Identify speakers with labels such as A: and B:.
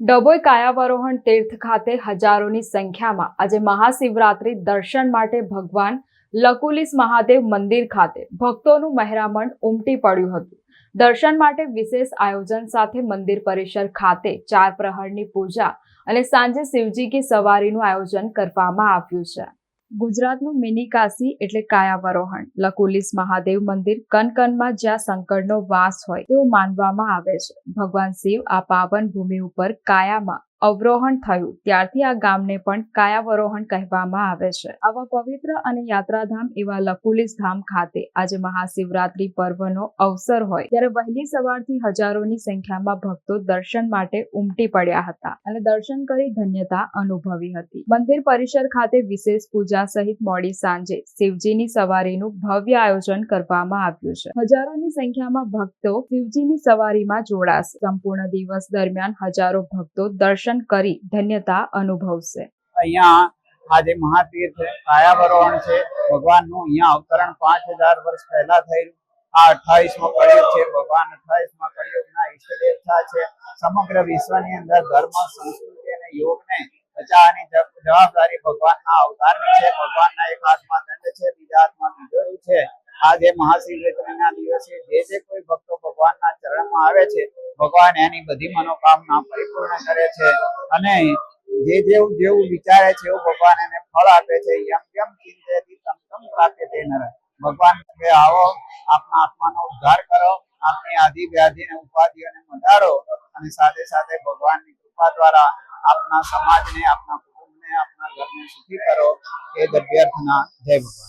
A: ડભોઈ કાયાવરોહણ તીર્થ ખાતે હજારોની સંખ્યામાં આજે મહાશિવરાત્રી દર્શન માટે ભગવાન લકુલિસ મહાદેવ મંદિર ખાતે ભક્તોનું મહેરામણ ઉમટી પડ્યું હતું. દર્શન માટે વિશેષ આયોજન સાથે મંદિર પરિસર ખાતે ચાર પ્રહરની પૂજા અને સાંજે શિવજી કી સવારીનું આયોજન કરવામાં આવ્યું છે. ગુજરાતનું મિની કાશી એટલે કાયાવરોહણ. લકુલિસ મહાદેવ મંદિર કનકનમાં જ્યાં શંકરનો વાસ હોય તેવું માનવામાં આવે છે. ભગવાન શિવ આ પાવન ભૂમિ ઉપર કાયામાં અવરોહણ થયું. ત્યારથી આ ગામને પણ કાયાવરોહણ કહેવામાં આવે છે. આવા પવિત્ર અને યાત્રાધામ એવા લકુલિસ ધામ ખાતે આજે મહાશિવરાત્રી પર્વનો અવસર હોય. ત્યારે વહેલી સવારથી હજારોની સંખ્યામાં ભક્તો દર્શન માટે ઉમટી પડ્યા હતા અને દર્શન કરી ધન્યતા અનુભવી હતી. મંદિર પરિસર ખાતે વિશેષ પૂજા સહિત મોડી સાંજે શિવજીની સવારીનું ભવ્ય આયોજન કરવામાં આવ્યું છે. હજારોની સંખ્યામાં ભક્તો શિવજીની સવારીમાં જોડાશે. સંપૂર્ણ દિવસ દરમિયાન હજારો ભક્તો દર્શન કરી ધન્યતા અનુભવશે.
B: અહીંયા આજે મહાતીર્થ કાયાવરોહણ છે. ભગવાનનું અહીંયા અવતરણ પાંચ હજાર વર્ષ પહેલા થયેલું. આ અઠ્ઠાવીસમો કળિયુગ છે. ભગવાન અઠ્ઠાવીસમાં કળિયુગના ઈષ્ટદેવતા છે. સમગ્ર વિશ્વની અંદર ધર્મ, સંસ્કૃતિ અને યોગને બચાવવાની જવાબદારી ભગવાનના અવતારની છે. ભગવાનના એક હાથમાં દંડ છે, બીજા હાથમાં બીજોરું છે. આજે મહાશિવરાત્રિના દિવસે જે જે કોઈ ભક્તો ભગવાનના ચરણમાં આવે છે ભગવાન એની બધી મનોકામના પરિપૂર્ણ કરે છે અને જે જેવું જેવું વિચારે છે એવું ભગવાન એને ફળ આપે છે. યમ યમ ચિંતયતિ તમ પ્રાપ્યતે નર. ભગવાન આવો, આપના આત્માનો ઉદ્ધાર કરો, આપની આદિ વ્યાધિ અને ઉપાધિઓને મટાડો અને સાથે સાથે ભગવાનની કૃપા દ્વારા આપના સમાજને, આપના કુટુંબને, આપના ઘરને સુખી કરો. એ દભ્યર્થના જય ભગવાન.